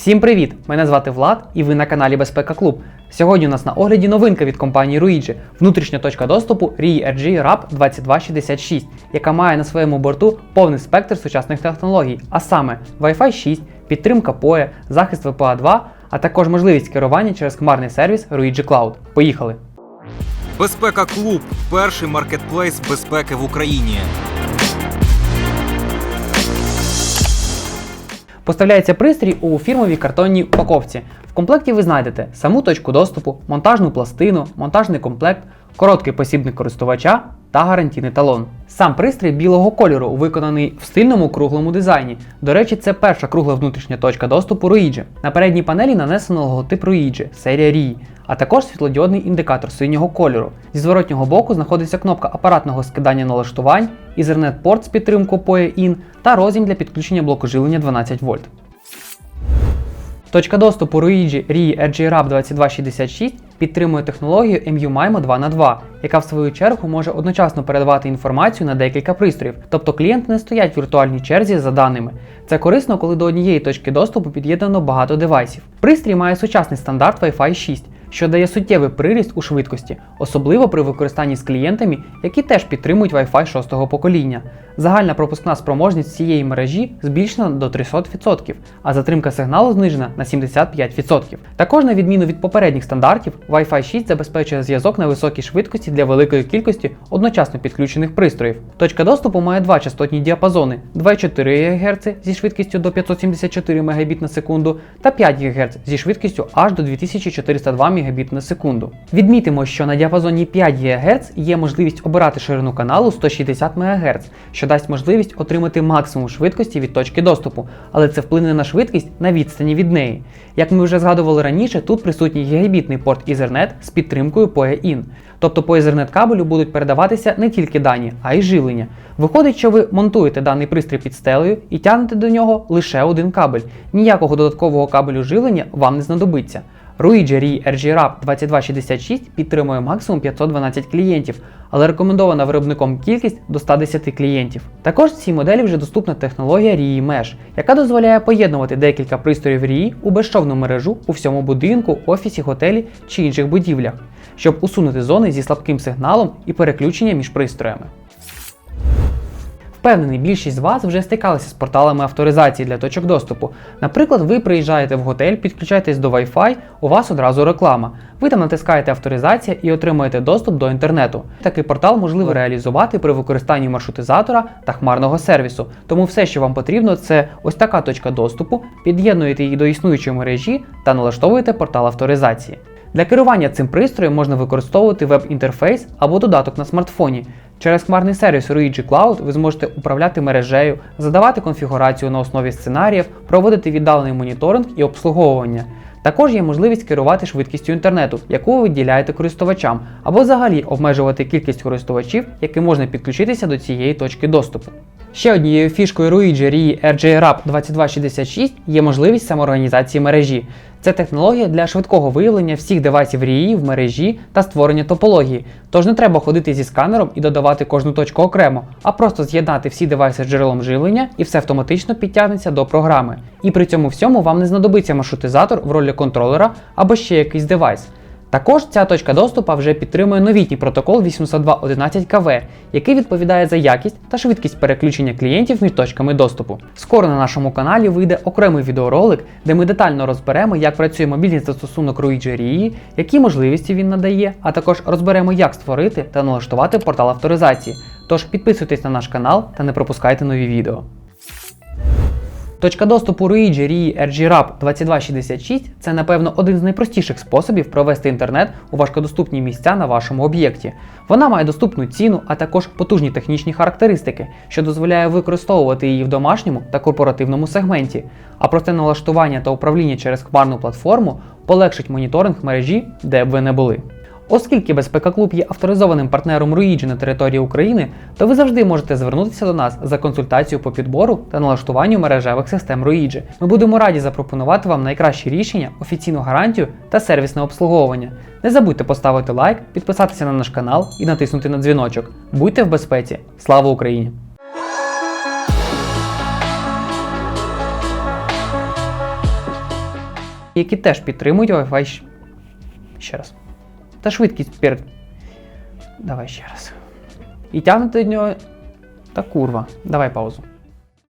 Всім привіт! Мене звати Влад і ви на каналі Безпека Клуб. Сьогодні у нас на огляді новинка від компанії Ruigi – внутрішня точка доступу RG RAP 2266, яка має на своєму борту повний спектр сучасних технологій, а саме Wi-Fi 6, підтримка PoE, захист VPA 2, а також можливість керування через хмарний сервіс Ruigi Cloud. Поїхали! Безпека Клуб перший маркетплейс безпеки в Україні. Поставляється пристрій у фірмовій картонній упаковці. В комплекті ви знайдете саму точку доступу, монтажну пластину, монтажний комплект, короткий посібник користувача та гарантійний талон. Сам пристрій білого кольору, виконаний в стильному круглому дизайні. До речі, це перша кругла внутрішня точка доступу Ruigi. На передній панелі нанесено логотип Ruigi, серія RII, а також світлодіодний індикатор синього кольору. Зі зворотнього боку знаходиться кнопка апаратного скидання налаштувань, Ethernet-порт з підтримкою PoE-IN та роз'єм для підключення блоку живлення 12 вольт. Точка доступу Ruigi RII RG-RAP 2266 підтримує технологію MU-MIMO 2х2, яка в свою чергу може одночасно передавати інформацію на декілька пристроїв, тобто клієнти не стоять в віртуальній черзі за даними. Це корисно, коли до однієї точки доступу під'єднано багато девайсів. Пристрій має сучасний стандарт Wi-Fi 6, що дає суттєвий приріст у швидкості, особливо при використанні з клієнтами, які теж підтримують Wi-Fi 6 покоління. Загальна пропускна спроможність цієї мережі збільшена до 300%, а затримка сигналу знижена на 75%. Також, на відміну від попередніх стандартів, Wi-Fi 6 забезпечує зв'язок на високій швидкості для великої кількості одночасно підключених пристроїв. Точка доступу має два частотні діапазони: 2,4 ГГц зі швидкістю до 574 Мбіт на секунду та 5 ГГц зі швидкістю аж до 2402 Мбіт на секунду. Відмітимо, що на діапазоні 5 ГГц є можливість обирати ширину каналу 160 МГц, що дасть можливість отримати максимум швидкості від точки доступу, але це вплине на швидкість на відстані від неї. Як ми вже згадували раніше, тут присутній гігабітний порт Ethernet з підтримкою PoE-IN. Тобто по Ethernet кабелю будуть передаватися не тільки дані, а й живлення. Виходить, що ви монтуєте даний пристрій під стелею і тягнете до нього лише один кабель. Ніякого додаткового кабелю живлення вам не знадобиться. Ruigi RII RG-RAP 2266 підтримує максимум 512 клієнтів, але рекомендована виробником кількість до 110 клієнтів. Також в цій моделі вже доступна технологія RII Mesh, яка дозволяє поєднувати декілька пристроїв RII у безшовну мережу у всьому будинку, офісі, готелі чи інших будівлях, щоб усунути зони зі слабким сигналом і переключення між пристроями. Впевнений, більшість з вас вже стикалися з порталами авторизації для точок доступу. Наприклад, ви приїжджаєте в готель, підключаєтесь до Wi-Fi, у вас одразу реклама. Ви там натискаєте авторизація і отримуєте доступ до інтернету. Такий портал можливо реалізувати при використанні маршрутизатора та хмарного сервісу. Тому все, що вам потрібно, це ось така точка доступу, під'єднуєте її до існуючої мережі та налаштовуєте портал авторизації. Для керування цим пристроєм можна використовувати веб-інтерфейс або додаток на смартфоні. Через хмарний сервіс Ruigi Cloud ви зможете управляти мережею, задавати конфігурацію на основі сценаріїв, проводити віддалений моніторинг і обслуговування. Також є можливість керувати швидкістю інтернету, яку ви виділяєте користувачам, або взагалі обмежувати кількість користувачів, яким можна підключитися до цієї точки доступу. Ще однією фішкою Ruigi RII RJ-RAP 2266 є можливість самоорганізації мережі. Це технологія для швидкого виявлення всіх девайсів RII в мережі та створення топології. Тож не треба ходити зі сканером і додавати кожну точку окремо, а просто з'єднати всі девайси з джерелом живлення і все автоматично підтягнеться до програми. І при цьому всьому вам не знадобиться маршрутизатор в ролі контролера або ще якийсь девайс. Також ця точка доступу вже підтримує новітній протокол 802.11kv, який відповідає за якість та швидкість переключення клієнтів між точками доступу. Скоро на нашому каналі вийде окремий відеоролик, де ми детально розберемо, як працює мобільний застосунок RII, які можливості він надає, а також розберемо, як створити та налаштувати портал авторизації. Тож підписуйтесь на наш канал та не пропускайте нові відео. Точка доступу Ruigi RII RG-RAP 2266 це, напевно, один з найпростіших способів провести інтернет у важкодоступні місця на вашому об'єкті. Вона має доступну ціну, а також потужні технічні характеристики, що дозволяє використовувати її в домашньому та корпоративному сегменті. А просте налаштування та управління через хмарну платформу полегшить моніторинг мережі, де б ви не були. Оскільки Безпека Клуб є авторизованим партнером Руїджі на території України, то ви завжди можете звернутися до нас за консультацією по підбору та налаштуванню мережевих систем Руїджі. Ми будемо раді запропонувати вам найкращі рішення, офіційну гарантію та сервісне обслуговування. Не забудьте поставити лайк, підписатися на наш канал і натиснути на дзвіночок. Будьте в безпеці! Слава Україні! які теж підтримують Wi-Fi. Ще раз. Та швидкість перед. Давай ще раз. І тягнути до нього. Та курва. Давай паузу.